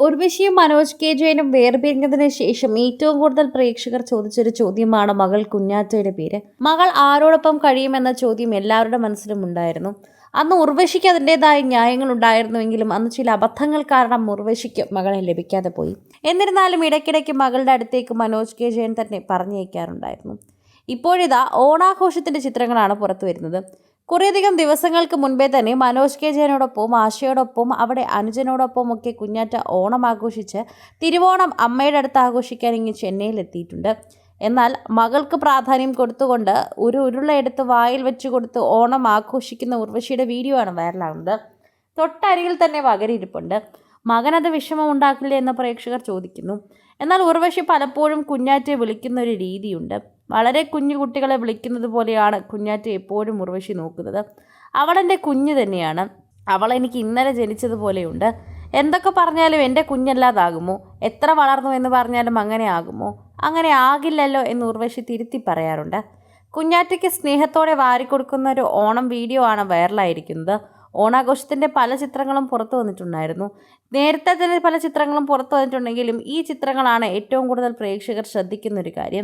ഉർവശിയും Manoj K ജയനും വേർപിരിഞ്ഞതിന് ശേഷം ഏറ്റവും കൂടുതൽ പ്രേക്ഷകർ ചോദിച്ചൊരു ചോദ്യമാണ് മകൾ കുഞ്ഞാറ്റയുടെ പേര്. മകൾ ആരോടൊപ്പം കഴിയുമെന്ന ചോദ്യം എല്ലാവരുടെ മനസ്സിലും ഉണ്ടായിരുന്നു. അന്ന് ഉർവശിക്ക് അതിന്റെതായ ന്യായങ്ങൾ ഉണ്ടായിരുന്നുവെങ്കിലും അന്ന് ചില അബദ്ധങ്ങൾ കാരണം ഉർവശിക്ക് മകളെ ലഭിക്കാതെ പോയി. എന്നിരുന്നാലും ഇടയ്ക്കിടയ്ക്ക് മകളുടെ അടുത്തേക്ക് മനോജ് കെ ജയൻ തന്നെ പറഞ്ഞയക്കാറുണ്ടായിരുന്നു. ഇപ്പോഴിതാ ഓണാഘോഷത്തിന്റെ ചിത്രങ്ങളാണ് പുറത്തു വരുന്നത്. കുറേയധികം ദിവസങ്ങൾക്ക് മുൻപേ തന്നെ മനോജ് കെ ജയനോടൊപ്പം ആശയോടൊപ്പം അവിടെ അനുജനോടൊപ്പം ഒക്കെ കുഞ്ഞാറ്റ ഓണം ആഘോഷിച്ച് തിരുവോണം അമ്മയുടെ അടുത്ത് ആഘോഷിക്കാൻ ഇങ്ങ് ചെന്നൈയിലെത്തിയിട്ടുണ്ട് എന്നാൽ മകൾക്ക് പ്രാധാന്യം കൊടുത്തുകൊണ്ട് ഒരു ഉരുളയെടുത്ത് വായിൽ വെച്ച് കൊടുത്ത് ഓണം ആഘോഷിക്കുന്ന ഉർവശിയുടെ വീഡിയോ ആണ് വൈറലാകുന്നത്. തൊട്ടരികിൽ തന്നെ വകരിയിരിപ്പുണ്ട് മകനത് വിഷമം ഉണ്ടാക്കില്ല എന്ന് പ്രേക്ഷകർ ചോദിക്കുന്നു. എന്നാൽ ഉർവശി പലപ്പോഴും കുഞ്ഞാറ്റെ വിളിക്കുന്ന ഒരു രീതിയുണ്ട്. വളരെ കുഞ്ഞു കുട്ടികളെ വിളിക്കുന്നത് പോലെയാണ് കുഞ്ഞാറ്റ എപ്പോഴും ഉർവശി നോക്കുന്നത്. അവളെന്റെ കുഞ്ഞ് തന്നെയാണ്. അവൾ എനിക്ക് ഇന്നലെ ജനിച്ചതുപോലെയുണ്ട് എന്തൊക്കെ പറഞ്ഞാലും എന്റെ കുഞ്ഞല്ലാതാകുമോ? എത്ര വളർന്നു എന്ന് പറഞ്ഞാലും അങ്ങനെ ആകുമോ? അങ്ങനെ ആകില്ലല്ലോ എന്ന് ഉർവശി തിരുത്തി പറയാറുണ്ട്. കുഞ്ഞാറ്റയ്ക്ക് സ്നേഹത്തോടെ വാരിക്കൊടുക്കുന്ന ഒരു ഓണം വീഡിയോ ആണ് വൈറലായിരിക്കുന്നത്. ഓണാഘോഷത്തിന്റെ പല ചിത്രങ്ങളും പുറത്തു വന്നിട്ടുണ്ടായിരുന്നു. നേരത്തെ തന്നെ പല ചിത്രങ്ങളും പുറത്തു വന്നിട്ടുണ്ടെങ്കിലും ഈ ചിത്രങ്ങളാണ് ഏറ്റവും കൂടുതൽ പ്രേക്ഷകർ ശ്രദ്ധിക്കുന്ന ഒരു കാര്യം.